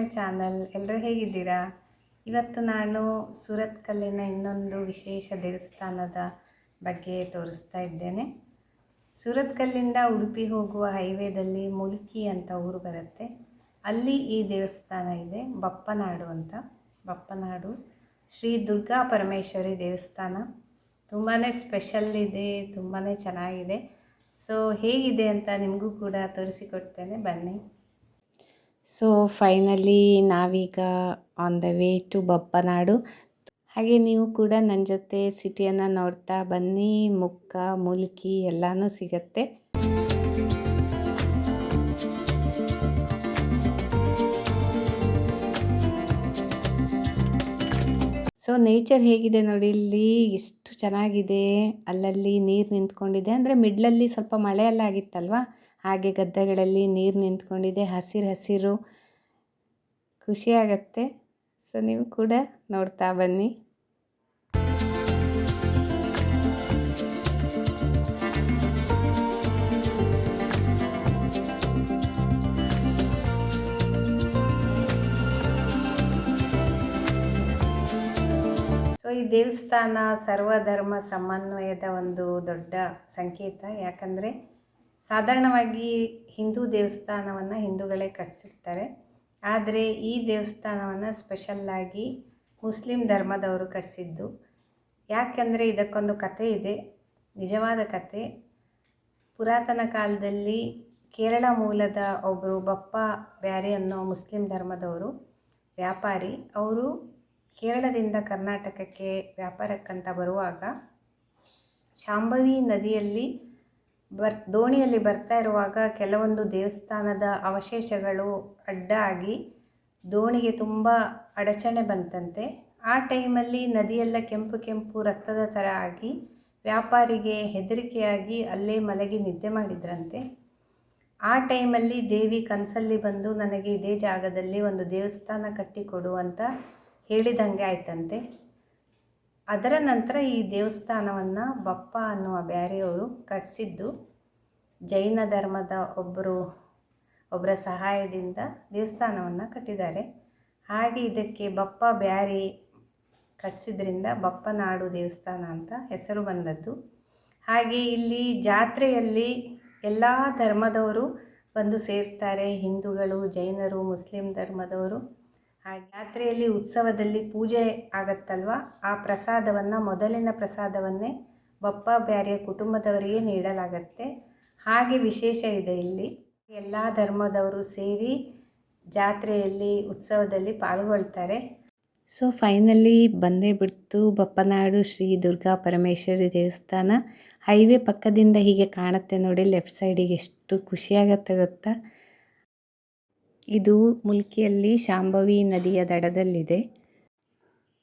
My channel ಎಲ್ಲರೂ ಹೇಗಿದ್ದೀರಾ? ಇವತ್ತು ನಾನು ಸೂರತ್ ಕಲ್ಲಿನ ಇನ್ನೊಂದು ವಿಶೇಷ ದೇವಸ್ಥಾನದ ಬಗ್ಗೆ ತೋರಿಸ್ತಾ ಇದ್ದೇನೆ. ಸೂರತ್ ಕಲ್ಲಿಂದ ಉಡುಪಿ ಹೋಗುವ ಹೈವೇದಲ್ಲಿ ಮುಲ್ಕಿ ಅಂತ ಊರು ಬರುತ್ತೆ. ಅಲ್ಲಿ ಈ ದೇವಸ್ಥಾನ ಇದೆ, ಬಪ್ಪನಾಡು ಅಂತ. ಬಪ್ಪನಾಡು, ಶ್ರೀ ದುರ್ಗಾ ಪರಮೇಶ್ವರಿ ದೇವಸ್ಥಾನ. ತುಂಬಾ ಸ್ಪೆಷಲ್ ಇದೆ ತುಂಬಾ ಚೆನ್ನಾಗಿದೆ. ಸೊ, ಹೇಗಿದೆ ಅಂತ ನಿಮಗೂ ಕೂಡ ತೋರಿಸಿಕೊಡ್ತೇನೆ. ಬನ್ನಿ. ಸೊ ಫೈನಲಿ ನಾವೀಗ on the way to Bappanadu ಹಾಗೆ ನೀವು ಕೂಡ ನನ್ನ ಜೊತೆ ಸಿಟಿಯನ್ನು ನೋಡ್ತಾ ಬನ್ನಿ. ಮುಕ್ಕ ಮುಲ್ಕಿ ಎಲ್ಲನೂ ಸಿಗತ್ತೆ. ಸೊ ನೇಚರ್ ಹೇಗಿದೆ ನೋಡಿ ಇಲ್ಲಿ. ಎಷ್ಟು ಚೆನ್ನಾಗಿದೆ. ಅಲ್ಲಲ್ಲಿ ನೀರು ನಿಂತ್ಕೊಂಡಿದೆ. ಅಂದರೆ ಮಿಡ್ಲಲ್ಲಿ ಸ್ವಲ್ಪ ಮಳೆ ಎಲ್ಲ ಆಗಿತ್ತಲ್ವ? ಹಾಗೆ ಗದ್ದೆಗಳಲ್ಲಿ ನೀರು ನಿಂತ್ಕೊಂಡಿದೆ, ಹಸಿರು ಹಸಿರು. ಖುಷಿಯಾಗತ್ತೆ ಸೊ ನೀವು ಕೂಡ ನೋಡ್ತಾ ಬನ್ನಿ. ಸೊ ಈ ದೇವಸ್ಥಾನ ಸರ್ವಧರ್ಮ ಸಮನ್ವಯದ ಒಂದು ದೊಡ್ಡ ಸಂಕೇತ. ಯಾಕಂದರೆ ಸಾಧಾರಣವಾಗಿ ಹಿಂದೂ ದೇವಸ್ಥಾನವನ್ನು ಹಿಂದೂಗಳೇ ಕಟ್ಟಿಸಿರ್ತಾರೆ ಆದರೆ ಈ ದೇವಸ್ಥಾನವನ್ನು ಸ್ಪೆಷಲ್ಲಾಗಿ ಮುಸ್ಲಿಂ ಧರ್ಮದವರು ಕಟ್ಟಿಸಿದ್ದು ಯಾಕೆಂದರೆ ಇದಕ್ಕೊಂದು ಕತೆ ಇದೆ, ನಿಜವಾದ ಕತೆ ಪುರಾತನ ಕಾಲದಲ್ಲಿ ಕೇರಳ ಮೂಲದ ಒಬ್ಬರು ಬಪ್ಪ ಬ್ಯಾರಿ ಅನ್ನೋ ಮುಸ್ಲಿಂ ಧರ್ಮದವರು ವ್ಯಾಪಾರಿ, ಅವರು ಕೇರಳದಿಂದ ಕರ್ನಾಟಕಕ್ಕೆ ವ್ಯಾಪಾರಕ್ಕಂತ ಬರುವಾಗ, ಶಾಂಭವಿ ನದಿಯಲ್ಲಿ ಬರ್, ದೋಣಿಯಲ್ಲಿ ಬರ್ತಾ ಇರುವಾಗ ಕೆಲವೊಂದು ದೇವಸ್ಥಾನದ ಅವಶೇಷಗಳು ಅಡ್ಡ ಆಗಿ ದೋಣಿಗೆ ತುಂಬ ಅಡಚಣೆ ಬಂತಂತೆ. ಆ ಟೈಮಲ್ಲಿ ನದಿಯೆಲ್ಲ ಕೆಂಪು ಕೆಂಪು ರಕ್ತದ ಥರ ಆಗಿ ವ್ಯಾಪಾರಿಗೆ ಹೆದರಿಕೆಯಾಗಿ ಅಲ್ಲೇ ಮಲಗಿ ನಿದ್ದೆ ಮಾಡಿದ್ರಂತೆ. ಆ ಟೈಮಲ್ಲಿ ದೇವಿ ಕನಸಲ್ಲಿ ಬಂದು ನನಗೆ ಇದೇ ಜಾಗದಲ್ಲಿ ಒಂದು ದೇವಸ್ಥಾನ ಕಟ್ಟಿಕೊಡು ಅಂತ ಹೇಳಿದಂಗೆ ಆಯ್ತಂತೆ. ಅದರ ನಂತರ ಈ ದೇವಸ್ಥಾನವನ್ನು ಬಪ್ಪ ಅನ್ನುವ ಬ್ಯಾರಿಯವರು ಕಟ್ಟಿಸಿದ್ದು ಜೈನ ಧರ್ಮದ ಒಬ್ಬರು ಒಬ್ಬರ ಸಹಾಯದಿಂದ ದೇವಸ್ಥಾನವನ್ನು ಕಟ್ಟಿದ್ದಾರೆ. ಹಾಗೆ ಇದಕ್ಕೆ ಬಪ್ಪ ಬ್ಯಾರಿ ಕಟ್ಟಿಸಿದ್ರಿಂದ ಬಪ್ಪನಾಡು ದೇವಸ್ಥಾನ ಅಂತ ಹೆಸರು ಬಂದದ್ದು. ಹಾಗೆ ಇಲ್ಲಿ ಜಾತ್ರೆಯಲ್ಲಿ ಎಲ್ಲ ಧರ್ಮದವರು ಬಂದು ಸೇರ್ತಾರೆ. ಹಿಂದೂಗಳು, ಜೈನರು, ಮುಸ್ಲಿಂ ಧರ್ಮದವರು. ಹಾಗೆ ಜಾತ್ರೆಯಲ್ಲಿ ಉತ್ಸವದಲ್ಲಿ ಪೂಜೆ ಆಗತ್ತಲ್ವ? ಆ ಪ್ರಸಾದವನ್ನು, ಮೊದಲಿನ ಪ್ರಸಾದವನ್ನೇ ಬಪ್ಪ ಬ್ಯಾರಿಯ ಕುಟುಂಬದವರಿಗೆ ನೀಡಲಾಗತ್ತೆ. ಹಾಗೆ ವಿಶೇಷ ಇದೆ ಇಲ್ಲಿ. ಎಲ್ಲ ಧರ್ಮದವರು ಸೇರಿ ಜಾತ್ರೆಯಲ್ಲಿ, ಉತ್ಸವದಲ್ಲಿ ಪಾಲ್ಗೊಳ್ತಾರೆ. ಸೊ ಫೈನಲಿ ಬಂದೇ ಬಿಡ್ತು ಬಪ್ಪನಾಡು ಶ್ರೀ ದುರ್ಗಾ ಪರಮೇಶ್ವರಿ ದೇವಸ್ಥಾನ. ಹೈವೇ ಪಕ್ಕದಿಂದ ಹೀಗೆ ಕಾಣುತ್ತೆ ನೋಡಿ ಲೆಫ್ಟ್ ಸೈಡಿಗೆ ಎಷ್ಟು ಖುಷಿಯಾಗತ್ತೆ ಗೊತ್ತಾ? ಇದು ಮುಲ್ಕಿಯಲ್ಲಿ ಶಾಂಭವಿ ನದಿಯ ದಡದಲ್ಲಿದೆ.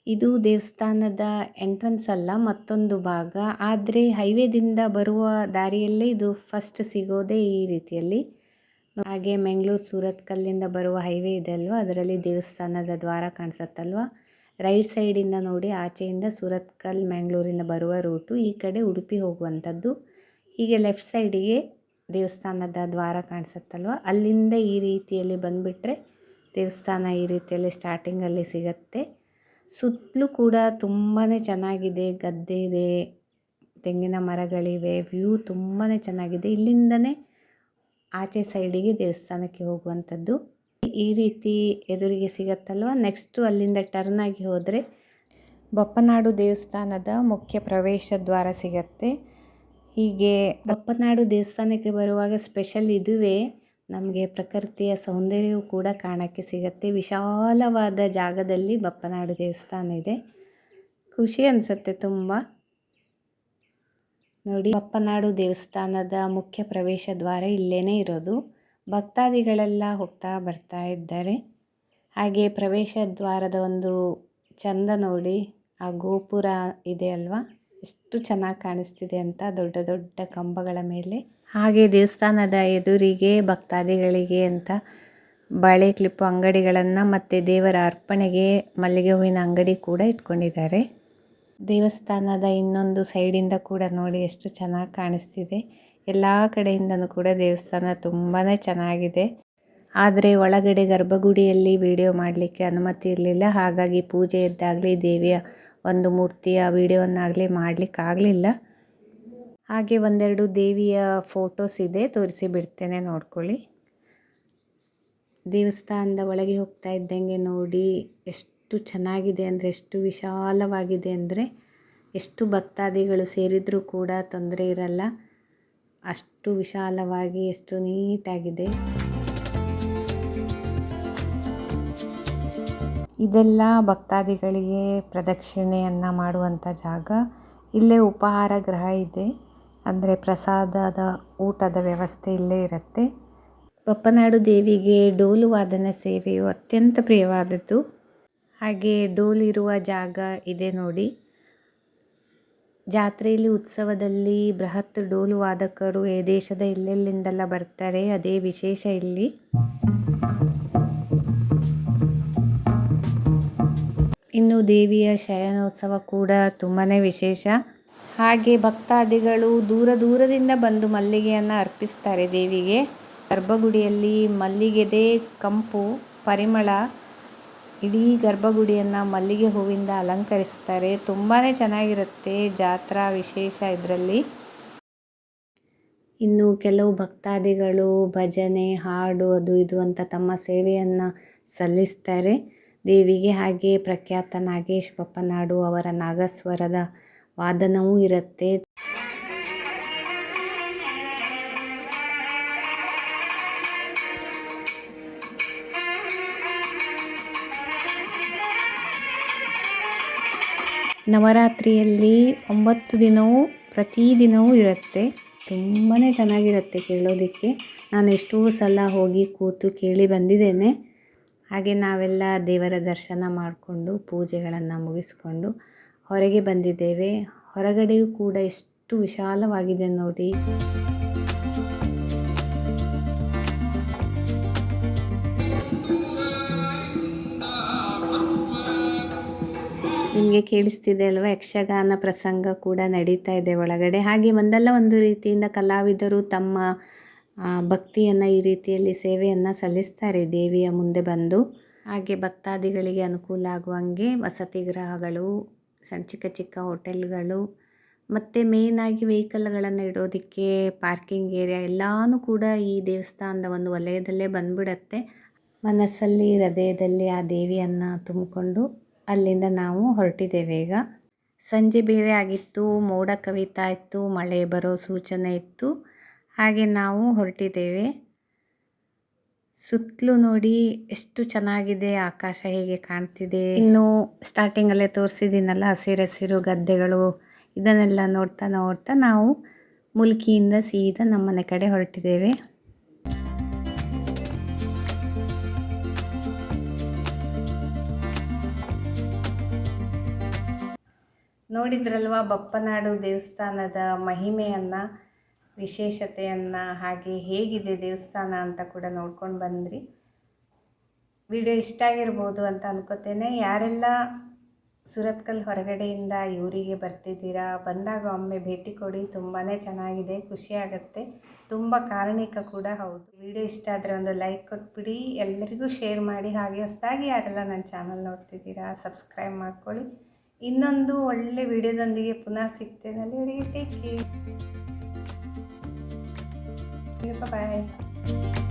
ಇದು ದೇವಸ್ಥಾನದ ಎಂಟ್ರೆನ್ಸ್ ಅಲ್ಲ, ಮತ್ತೊಂದು ಭಾಗ. ಆದರೆ ಹೈವೇದಿಂದ ಬರುವ ದಾರಿಯಲ್ಲೇ ಇದು ಫಸ್ಟ್ ಸಿಗೋದೇ ಈ ರೀತಿಯಲ್ಲಿ. ಹಾಗೆ ಮೆಂಗಳೂರು ಸೂರತ್ ಕಲ್ಲಿಂದ ಬರುವ ಹೈವೇ ಇದೆ ಅಲ್ವಾ? ಅದರಲ್ಲಿ ದೇವಸ್ಥಾನದ ದ್ವಾರ ಕಾಣಿಸತ್ತಲ್ವ? ರೈಟ್ ಸೈಡಿಂದ ನೋಡಿ ಆಚೆಯಿಂದ ಸೂರತ್ಕಲ್ ಮ್ಯಾಂಗ್ಳೂರಿಂದ ಬರುವ ರೂಟು, ಈ ಕಡೆ ಉಡುಪಿ ಹೋಗುವಂಥದ್ದು. ಹೀಗೆ ಲೆಫ್ಟ್ ಸೈಡಿಗೆ ದೇವಸ್ಥಾನದ ದ್ವಾರ ಕಾಣಿಸುತ್ತಲ್ವ? ಅಲ್ಲಿಂದ ಈ ರೀತಿಯಲ್ಲಿ ಬಂದುಬಿಟ್ರೆ ದೇವಸ್ಥಾನ ಈ ರೀತಿಯಲ್ಲಿ ಸ್ಟಾರ್ಟಿಂಗಲ್ಲಿ ಸಿಗತ್ತೆ. ಸುತ್ತಲೂ ಕೂಡ ತುಂಬಾ ಚೆನ್ನಾಗಿದೆ, ಗದ್ದೆ ಇದೆ, ತೆಂಗಿನ ಮರಗಳಿವೆ ವ್ಯೂ ತುಂಬಾ ಚೆನ್ನಾಗಿದೆ. ಇಲ್ಲಿಂದನೇ ಆಚೆ ಸೈಡಿಗೆ ದೇವಸ್ಥಾನಕ್ಕೆ ಹೋಗುವಂಥದ್ದು. ಈ ರೀತಿ ಎದುರಿಗೆ ಸಿಗತ್ತಲ್ವ? ನೆಕ್ಸ್ಟು ಅಲ್ಲಿಂದ ಟರ್ನ್ ಆಗಿ ಹೋದರೆ ಬಪ್ಪನಾಡು ದೇವಸ್ಥಾನದ ಮುಖ್ಯ ಪ್ರವೇಶ ದ್ವಾರ ಸಿಗತ್ತೆ. ಹೀಗೆ ಬಪ್ಪನಾಡು ದೇವಸ್ಥಾನಕ್ಕೆ ಬರುವಾಗ ಸ್ಪೆಷಲ್ ಇದುವೇ ನಮಗೆ ಪ್ರಕೃತಿಯ ಸೌಂದರ್ಯವು ಕೂಡ ಕಾಣೋಕ್ಕೆ ಸಿಗತ್ತೆ. ವಿಶಾಲವಾದ ಜಾಗದಲ್ಲಿ ಬಪ್ಪನಾಡು ದೇವಸ್ಥಾನ ಇದೆ. ಖುಷಿ ಅನಿಸುತ್ತೆ ತುಂಬ. ನೋಡಿ, ಬಪ್ಪನಾಡು ದೇವಸ್ಥಾನದ ಮುಖ್ಯ ಪ್ರವೇಶ ದ್ವಾರ ಇಲ್ಲೇ ಇರೋದು. ಭಕ್ತಾದಿಗಳೆಲ್ಲ ಹೋಗ್ತಾ ಬರ್ತಾ ಇದ್ದಾರೆ. ಹಾಗೆ ಪ್ರವೇಶ ದ್ವಾರದ ಒಂದು ಚಂದ ನೋಡಿ, ಆ ಗೋಪುರ ಇದೆ ಅಲ್ವಾ? ಎಷ್ಟು ಚೆನ್ನಾಗಿ ಕಾಣಿಸ್ತಿದೆ ಅಂತ ದೊಡ್ಡ ದೊಡ್ಡ ಕಂಬಗಳ ಮೇಲೆ. ಹಾಗೆ ದೇವಸ್ಥಾನದ ಎದುರಿಗೆ ಭಕ್ತಾದಿಗಳಿಗೆ ಅಂತ ಬಾಳೆ ಕ್ಲಿಪ್ಪು ಅಂಗಡಿಗಳನ್ನು ಮತ್ತು ದೇವರ ಅರ್ಪಣೆಗೆ ಮಲ್ಲಿಗೆ ಹೂವಿನ ಅಂಗಡಿ ಕೂಡ ಇಟ್ಕೊಂಡಿದ್ದಾರೆ. ದೇವಸ್ಥಾನದ ಇನ್ನೊಂದು ಸೈಡಿಂದ ಕೂಡ ನೋಡಿ ಎಷ್ಟು ಚೆನ್ನಾಗಿ ಕಾಣಿಸ್ತಿದೆ. ಎಲ್ಲ ಕಡೆಯಿಂದನೂ ಕೂಡ ದೇವಸ್ಥಾನ ತುಂಬಾ ಚೆನ್ನಾಗಿದೆ. ಆದರೆ ಒಳಗಡೆ ಗರ್ಭಗುಡಿಯಲ್ಲಿ ವಿಡಿಯೋ ಮಾಡಲಿಕ್ಕೆ ಅನುಮತಿ ಇರಲಿಲ್ಲ. ಹಾಗಾಗಿ ಪೂಜೆ ಇದ್ದಾಗಲಿ ದೇವಿಯ ಒಂದು ಮೂರ್ತಿಯ ವಿಡಿಯೋವನ್ನಾಗಲಿ ಮಾಡಲಿಕ್ಕಾಗಲಿಲ್ಲ. ಹಾಗೆ ಒಂದೆರಡು ದೇವಿಯ ಫೋಟೋಸ್ ಇದೆ, ತೋರಿಸಿ ಬಿಡ್ತೇನೆ, ನೋಡ್ಕೊಳ್ಳಿ. ದೇವಸ್ಥಾನದ ಒಳಗೆ ಹೋಗ್ತಾ ಇದ್ದಂಗೆ ನೋಡಿ ಎಷ್ಟು ಚೆನ್ನಾಗಿದೆ ಅಂದರೆ, ಎಷ್ಟು ವಿಶಾಲವಾಗಿದೆ ಅಂದರೆ, ಎಷ್ಟು ಭಕ್ತಾದಿಗಳು ಸೇರಿದರೂ ಕೂಡ ತೊಂದರೆ ಇರಲ್ಲ. ಅಷ್ಟು ವಿಶಾಲವಾಗಿ, ಎಷ್ಟು ನೀಟಾಗಿದೆ. ಇದೆಲ್ಲ ಭಕ್ತಾದಿಗಳಿಗೆ ಪ್ರದಕ್ಷಿಣೆಯನ್ನು ಮಾಡುವಂಥ ಜಾಗ. ಇಲ್ಲೇ ಉಪಹಾರ ಗೃಹ ಇದೆ. ಅಂದರೆ ಪ್ರಸಾದದ ಊಟದ ವ್ಯವಸ್ಥೆ ಇಲ್ಲೇ ಇರುತ್ತೆ. ಬಪ್ಪನಾಡು ದೇವಿಗೆ ಡೋಲು ವಾದನ ಸೇವೆಯು ಅತ್ಯಂತ ಪ್ರಿಯವಾದದ್ದು. ಹಾಗೆ ಡೋಲು ಇರುವ ಜಾಗ ಇದೆ ನೋಡಿ. ಜಾತ್ರೆಯಲ್ಲಿ, ಉತ್ಸವದಲ್ಲಿ ಬೃಹತ್ ಡೋಲು ವಾದಕರು ದೇಶದ ಎಲ್ಲೆಲ್ಲಿಂದೆಲ್ಲ ಬರ್ತಾರೆ ಅದೇ ವಿಶೇಷ ಇಲ್ಲಿ. ಇನ್ನು ದೇವಿಯ ಶಯನೋತ್ಸವ ಕೂಡ ತುಂಬಾ ವಿಶೇಷ. ಹಾಗೆ ಭಕ್ತಾದಿಗಳು ದೂರ ದೂರದಿಂದ ಬಂದು ಮಲ್ಲಿಗೆಯನ್ನು ಅರ್ಪಿಸ್ತಾರೆ ದೇವಿಗೆ. ಗರ್ಭಗುಡಿಯಲ್ಲಿ ಮಲ್ಲಿಗೆದೇ ಕಂಪು, ಪರಿಮಳ, ಇಡೀ ಗರ್ಭಗುಡಿಯನ್ನು ಮಲ್ಲಿಗೆ ಹೂವಿಂದ ಅಲಂಕರಿಸ್ತಾರೆ. ತುಂಬಾ ಚೆನ್ನಾಗಿರುತ್ತೆ ಜಾತ್ರಾ ವಿಶೇಷ ಇದರಲ್ಲಿ. ಇನ್ನು ಕೆಲವು ಭಕ್ತಾದಿಗಳು ಭಜನೆ, ಹಾಡು, ಅದು ಇದು ಅಂತ ತಮ್ಮ ಸೇವೆಯನ್ನು ಸಲ್ಲಿಸ್ತಾರೆ. ದೇವಿಗೆ ಹಾಗೆ ಪ್ರಖ್ಯಾತ ನಾಗೇಶ್ ಬಪ್ಪನಾಡು ಅವರ ನಾಗಸ್ವರದ ವಾದನವೂ ಇರುತ್ತೆ. ನವರಾತ್ರಿಯಲ್ಲಿ ಒಂಬತ್ತು ದಿನವೂ ಪ್ರತಿದಿನವೂ ಇರುತ್ತೆ. ತುಂಬಾ ಚೆನ್ನಾಗಿರುತ್ತೆ ಕೇಳೋದಕ್ಕೆ. ನಾನು ಎಷ್ಟೋ ಸಲ ಹೋಗಿ ಕೂತು ಕೇಳಿ ಬಂದಿದ್ದೇನೆ. ಹಾಗೆ ನಾವೆಲ್ಲ ದೇವರ ದರ್ಶನ ಮಾಡಿಕೊಂಡು ಪೂಜೆಗಳನ್ನು ಮುಗಿಸ್ಕೊಂಡು ಹೊರಗೆ ಬಂದಿದ್ದೇವೆ. ಹೊರಗಡೆಯೂ ಕೂಡ ಎಷ್ಟು ವಿಶಾಲವಾಗಿದೆ ನೋಡಿ. ನಿಮಗೆ ಕೇಳಿಸ್ತಿದೆ ಅಲ್ವಾ? ಯಕ್ಷಗಾನ ಪ್ರಸಂಗ ಕೂಡ ನಡೀತಾ ಇದೆ ಒಳಗಡೆ. ಹಾಗೆ ಒಂದಲ್ಲ ಒಂದು ರೀತಿಯಿಂದ ಕಲಾವಿದರು ತಮ್ಮ ಭಕ್ತಿಯನ್ನು ಈ ರೀತಿಯಲ್ಲಿ ಸೇವೆಯನ್ನು ಸಲ್ಲಿಸ್ತಾರೆ. ದೇವಿಯ ಮುಂದೆ ಬಂದು ಹಾಗೆ ಭಕ್ತಾದಿಗಳಿಗೆ ಅನುಕೂಲ ಆಗುವಂಗೆ ವಸತಿ ಗೃಹಗಳು ಸಣ್ಣ ಚಿಕ್ಕ ಚಿಕ್ಕ ಹೋಟೆಲ್ಗಳು, ಮತ್ತು ಮೇಯ್ನಾಗಿ ವೆಹಿಕಲ್ಗಳನ್ನು ಇಡೋದಕ್ಕೆ ಪಾರ್ಕಿಂಗ್ ಏರಿಯಾ ಎಲ್ಲಾನು ಕೂಡ ಈ ದೇವಸ್ಥಾನದ ಒಂದು ವಲಯದಲ್ಲೇ ಬಂದ್ಬಿಡತ್ತೆ. ಮನಸ್ಸಲ್ಲಿ, ಹೃದಯದಲ್ಲಿ ಆ ದೇವಿಯನ್ನು ತುಂಬಿಕೊಂಡು ಅಲ್ಲಿಂದ ನಾವು ಹೊರಟಿದ್ದೇವೆ. ಈಗ ಸಂಜೆ ಬೇರೆ ಆಗಿತ್ತು, ಮೋಡ ಕವಿತಾ ಇತ್ತು, ಮಳೆ ಬರೋ ಸೂಚನೆ ಇತ್ತು. ಹಾಗೆ ನಾವು ಹೊರಟಿದ್ದೇವೆ. ಸುತ್ತಲೂ ನೋಡಿ ಎಷ್ಟು ಚೆನ್ನಾಗಿದೆ, ಆಕಾಶ ಹೇಗೆ ಕಾಣ್ತಿದೆ. ಇನ್ನು ಸ್ಟಾರ್ಟಿಂಗಲ್ಲೇ ತೋರಿಸಿದ್ದೀನಲ್ಲ ಹಸಿರು ಗದ್ದೆಗಳು, ಇದನ್ನೆಲ್ಲ ನೋಡ್ತಾ ನೋಡ್ತಾ ನಾವು ಮುಲ್ಕಿಯಿಂದ ಸೀದಾ ನಮ್ಮನೆ ಕಡೆ ಹೊರಟಿದ್ದೇವೆ. ನೋಡಿದ್ರಲ್ವಾ, ಬಪ್ಪನಾಡು ದೇವಸ್ಥಾನದ ಮಹಿಮೆಯನ್ನು? ವಿಶೇಷತೆಯನ್ನು ಹಾಗೆ ಹೇಗಿದೆ ದೇವಸ್ಥಾನ ಅಂತ ಕೂಡ ನೋಡ್ಕೊಂಡು ಬಂದ್ರಿ. ವಿಡಿಯೋ ಇಷ್ಟ ಆಗಿರ್ಬೋದು ಅಂತ ಅನ್ಕೋತೇನೆ. ಯಾರೆಲ್ಲ ಸುರತ್ಕಲ್ ಹೊರಗಡೆಯಿಂದ ಇವರಿಗೆ ಬರ್ತಿದ್ದೀರಾ, ಬಂದಾಗ ಒಮ್ಮೆ ಭೇಟಿ ಕೊಡಿ. ತುಂಬಾ ಚೆನ್ನಾಗಿದೆ ಖುಷಿಯಾಗತ್ತೆ ತುಂಬ ಕಾರಣಿಕ ಕೂಡ, ಹೌದು. ವಿಡಿಯೋ ಇಷ್ಟ ಆದರೆ ಒಂದು ಲೈಕ್ ಕೊಟ್ಬಿಡಿ. ಎಲ್ಲರಿಗೂ ಶೇರ್ ಮಾಡಿ. ಹಾಗೆ ಹೊಸದಾಗಿ ಯಾರೆಲ್ಲ ನನ್ನ ಚಾನಲ್ ನೋಡ್ತಿದ್ದೀರಾ, ಸಬ್ಸ್ಕ್ರೈಬ್ ಮಾಡ್ಕೊಳ್ಳಿ. ಇನ್ನೊಂದು ಒಳ್ಳೆ ವಿಡಿಯೋದೊಂದಿಗೆ ಪುನಃ ಸಿಗ್ತೇನೆ. Take care you. Bye bye.